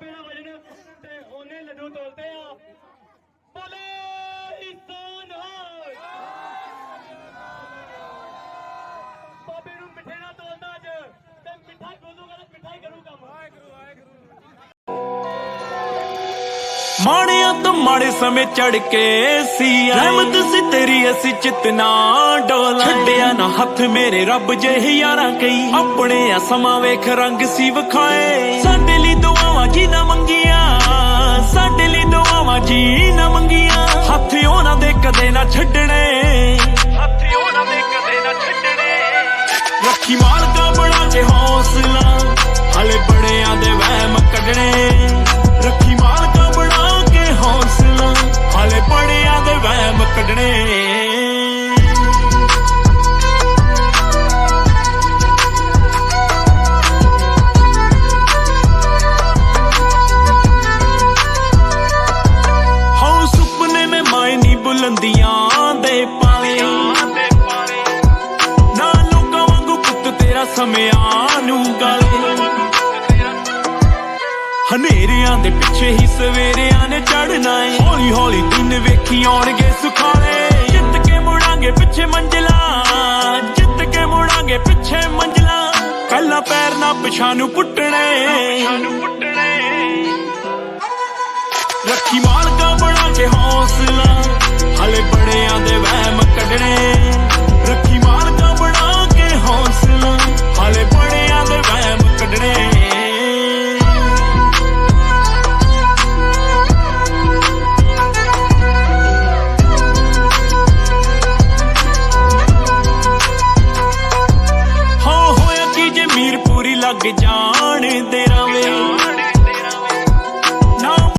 ਬਾਬੇ ਦਾ ਵਜਨ ਤੇ ਉਹਨੇ ਲੱਡੂ ਤੋਲਤੇ ਆ। ਬੋਲੇ ਇਸਾਨ ਹਾਏ ਬਾਬੇ ਨੂੰ ਮਿੱਠੇ ਨਾਲ ਤੋਲਦਾ ਅੱਜ ਤੇ ਮਿੱਠਾ ਬੋਲੂਗਾ ਤੇ ਮਿੱਠਾ ਹੀ ਕਰੂ ਕੰਮ ਮਾੜਿਆਂ ਤੋਂ ਮਾੜੇ ਸਮੇਂ ਚੜ ਕੇ ਸੀ ਰਹਿਮਤ ਸੀ ਤੇਰੀ ਅਸੀਂ ਚਿਤਨਾ ਡੋਲਾ ਛੱਡਿਆ ਨਾ ਹੱਥ ਮੇਰੇ ਰੱਬ ਜਿਹੇ ਯਾਰਾਂ ਕਈ। ਆਪਣੇ ਆ ਸਮਾਂ ਵੇਖ ਰੰਗ ਸੀ ਵਿਖਾਏ। ਜੀ ਨਾ ਮੰਗੀਆਂ। ਸਾਡੇ ਲਈ ਦੁਆਵਾਂ ਜੀ ਨਾ ਮੰਗੀਆਂ। ਹੱਥ ਉਹਨਾਂ ਦੇ ਕਦੇ ਨਾ ਛੱਡਣੇ। ਹੱਥ ਉਹਨਾਂ ਦੇ ਕਦੇ ਨਾ ਛੱਡਣੇ। ਰੱਖੀ ਮਾਲਕਾ ਮਾਇਨੀ ਦੇ ਪਾਲੇ। ਨਾ ਲੋਕਾਂ ਵਾਂਗੂ ਪੁੱਤ ਤੇਰਾ ਸਮਿਆਂ ਨੂੰ ਗਾਲੇ। ਹਨੇਰਿਆਂ ਦੇ ਪਿੱਛੇ ਹੀ ਸਵੇਰਿਆਂ ਨੇ ਚੜਨਾ ਏ। ਹੌਲੀ ਹੌਲੀ ਦਿਨ ਵੇਖੀ ਆਉਣਗੇ ਸੁਖਾਲੇ। ਜਿੱਤ ਕੇ ਮੁੜਾਂਗੇ ਪਿੱਛੇ ਮੰਜ਼ਲਾਂ। ਜਿੱਤ ਕੇ ਮੁੜਾਂਗੇ ਪਿੱਛੇ ਮੰਜ਼ਲਾਂ। ਕੱਲਾ ਪੈਰ ਨਾ ਪਿਛਾਂ ਨੂੰ ਪੁੱਟਣੇ। ਰੱਖੀ ਮਾਲਕਾ ਬਣਾਂਗੇ ਹੌਸਲਾ। ਜਾਣ ਦੇ ਰਵੇ।